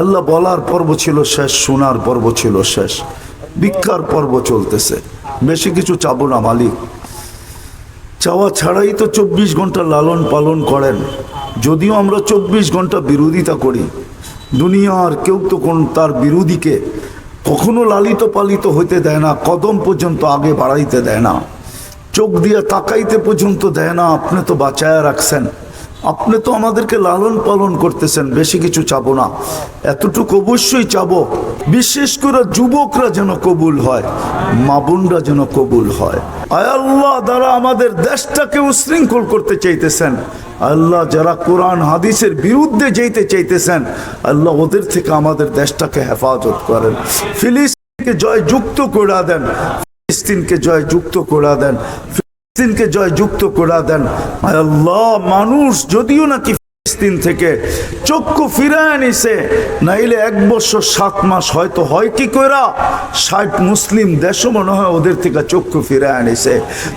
আল্লাহ বলার পর্ব ছিল শেষ, শোনার পর্ব ছিল শেষ। ভিক্ষার পর্ব চলতেছে। বেশি কিছু চাবো না, মালিক। চাওয়া ছাড়াই তো চব্বিশ ঘণ্টা লালন পালন করেন। যদিও আমরা চব্বিশ ঘণ্টা বিরোধিতা করি। দুনিয়ার কেউ তো কোন তার বিরোধীকে কখনো লালিত পালিত হইতে দেয় না, কদম পর্যন্ত আগে বাড়াইতে দেয় না। চোখ দিয়ে তাকাইতে পর্যন্ত দেয় না, আপনি তো বাঁচায় রাখছেন। আপনি তো আমাদেরকে লালন পালন করতেছেন, বেশি কিছু চাবো না। এতটুকু অবশ্যই চাবো, বিশেষ করে যুবকরা যেন কবুল হয়, মা বোনরা যেন কবুল হয়। আল্লাহ দ্বারা আমাদের দেশটাকে উশৃঙ্খল করতে চাইতেছেন, আল্লাহ যারা কোরআন, হাদিসের বিরুদ্ধে যেতে চাইতেছেন, আল্লাহ ওদের থেকে আমাদের দেশটাকে হেফাজত করেন। ফিলিস্তিনকে জয় যুক্ত করে দেন, ফিলিস্তিনকে জয় যুক্ত করে দেন। ফিলিস্তিনকে জয় যুক্ত করে দেন। আল্লাহ, মানুষ যদিও নাকি ফিলিস্তিন থেকে চক্ষু ফিরায় নিছে, নাইলে এক বছর সাত মাস হয়তো হয় কি কইরা? ষাট মুসলিম দেশও মনে হয় ওদের থেকে চক্ষু ফিরায় নিছে।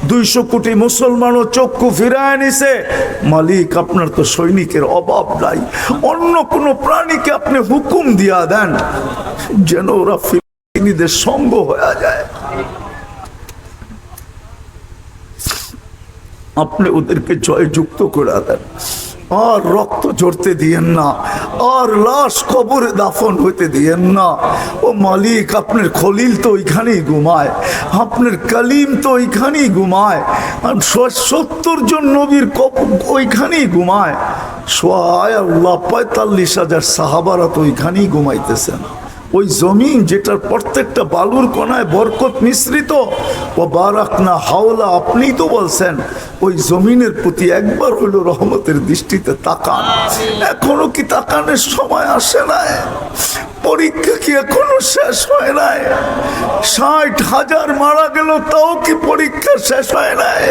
দুইশো কোটি মুসলমানও চক্ষু ফিরায় নিছে। মালিক, আপনার তো সৈনিকের অভাব নাই। অন্য কোনো প্রাণীকে আপনি হুকুম দিয়া দেন, যেন ওরা ফিলিস্তিনিদের সঙ্গ হয়ে যায়। আপনি ওদেরকে জয়যুক্ত করে দেন। আর রক্ত ঝরতে দিয়েন না, আর লাশ কবরে দাফন হইতে দিয়েন না। ও মালিক, আপনার খলিল তো ওইখানেই ঘুমায়, আপনার কালিম তো ওইখানেই ঘুমায়, আর সত্তর জন নবীর ওইখানেই ঘুমায়। সোয়ায় আল্লাহ, পঁয়তাল্লিশ হাজার সাহাবারা তো ওইখানেই ঘুমাইতেছেন। ওই জমিন যেটার প্রত্যেকটা বালুর কোনায় বরকত মিশ্রিত ও বারাক না হাওলা আপনিই তো বলছেন ওই জমিনের প্রতি একবার হলো রহমতের দৃষ্টিতে তাকান। এখনও কি তাকানের সময় আসে নাই? পরীক্ষা কি এখনও শেষ হয় নাই? ষাট হাজার মারা গেল তাও কি পরীক্ষা শেষ হয় নাই?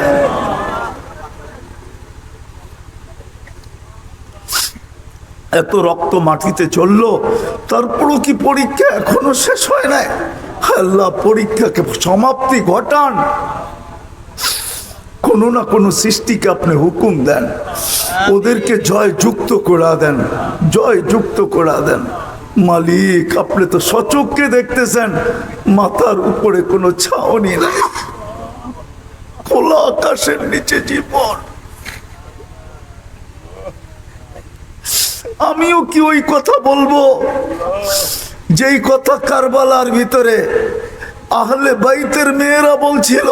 এত রক্ত মাটিতে চলল, তারপরও কি পরীক্ষা এখনও শেষ হয় নাই? আল্লাহ, পরীক্ষাকে সমাপ্তি ঘটান। কোনো না কোনো সৃষ্টিকে আপনি হুকুম দেন। ওদেরকে জয় যুক্ত করা দেন জয় যুক্ত করা দেন। মালিক, আপনি তো সচককে দেখতেছেন, মাথার উপরে কোনো ছাউনি নাই। খোলা আকাশের নিচে জীবন। আমিও কি ওই কথা বলব? যেই কথা কারবালার ভিতরে আহলে বাইতের মেয়েরা বলছিল,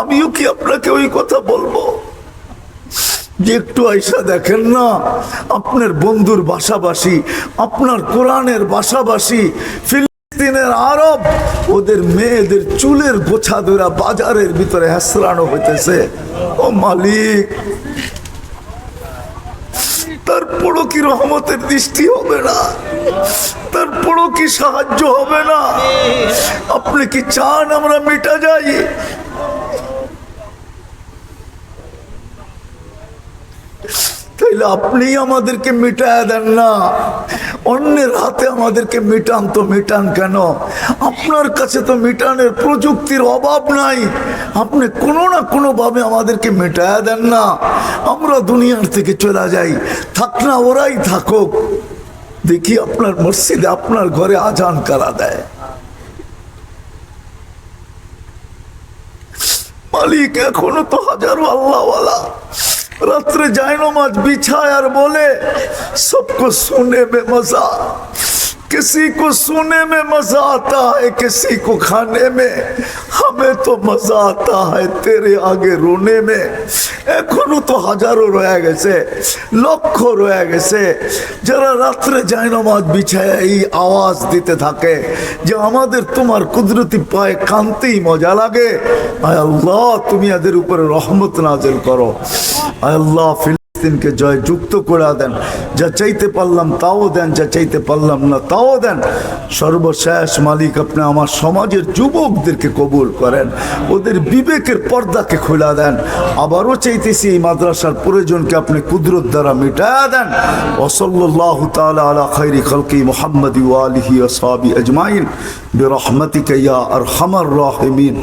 আমিও কি আপনাকে ওই কথা বলব? যে একটু আইসা দেখেন না, আপনার বন্ধুর বাসাবাসী, আপনার কোরআনের বাসাবাসী, ফিলিস্তিনের আরব, ওদের মেয়েদের চুলের গোছা ধরা বাজারের ভিতরে হেসরানো হইতেছে। ও মালিক তারপরও কি রহমতের দৃষ্টি হবে না? তারপরও কি সাহায্য হবে না? আপনি কি চান আমরা মেটা যাই? তাইলে আপনি আমাদেরকে মিটায় দেন না। অন্যের হাতে আমাদেরকে মিটান তো মিটান কেন? আপনার কাছে তো মিটানের প্রযুক্তির অভাব নাই। আপনি কোনো না কোনো ভাবে আমাদেরকে মেটায় দেন না। আমরা দুনিয়ার থেকে চলে যাই। থাক না, ওরাই থাকুক। দেখি আপনার মসজিদে আপনার ঘরে আজান কারা দেয়? মালিক এখনও তো হাজারো আল্লাহওয়ালা। রাত্রে জায়নমাজ اور بولے، سب کو سونے میں مزہ۔ کسی کو سونے میں مزہ آتا ہے، کسی کو کھانے میں۔ ہمیں تو مزہ آتا ہے تیرے آگے رونے میں۔ এখনও তো হাজারো রয়ে গেছে, লক্ষ রয়ে গেছে। যারা রাত্রে যায় নমাজ বিছায় এই আওয়াজ দিতে থাকে, যে আমাদের তোমার কুদরতি পায়ে কানতেই মজা লাগে। আয় আল্লাহ, তুমি এদের উপরে রহমত নাজেল করো। আয় আল্লাহ ফিলিস্তিনকে জয় যুক্ত করে দেন, যা চাইতে পারলাম তাও দেন, যা চাইতে পারলাম না তাও দেন। সর্বশেষ মালিক আপনি আমার সমাজের যুবকদেরকে কবুল করেন, ওদের বিবেকের পর্দাকে খোলা দেন। আবারও চাইতেছি এই মাদ্রাসার প্রয়োজনকে আপনি কুদরত দ্বারা মিটায়া দেন। ওসল্লাহ তাআলা আলা খাইরি খালকি মুহাম্মদ ওয়ালিহি ওয়াসহাবি আজমাইন। বিরহমাতিকা ইয়া আরহামার রাহিমিন।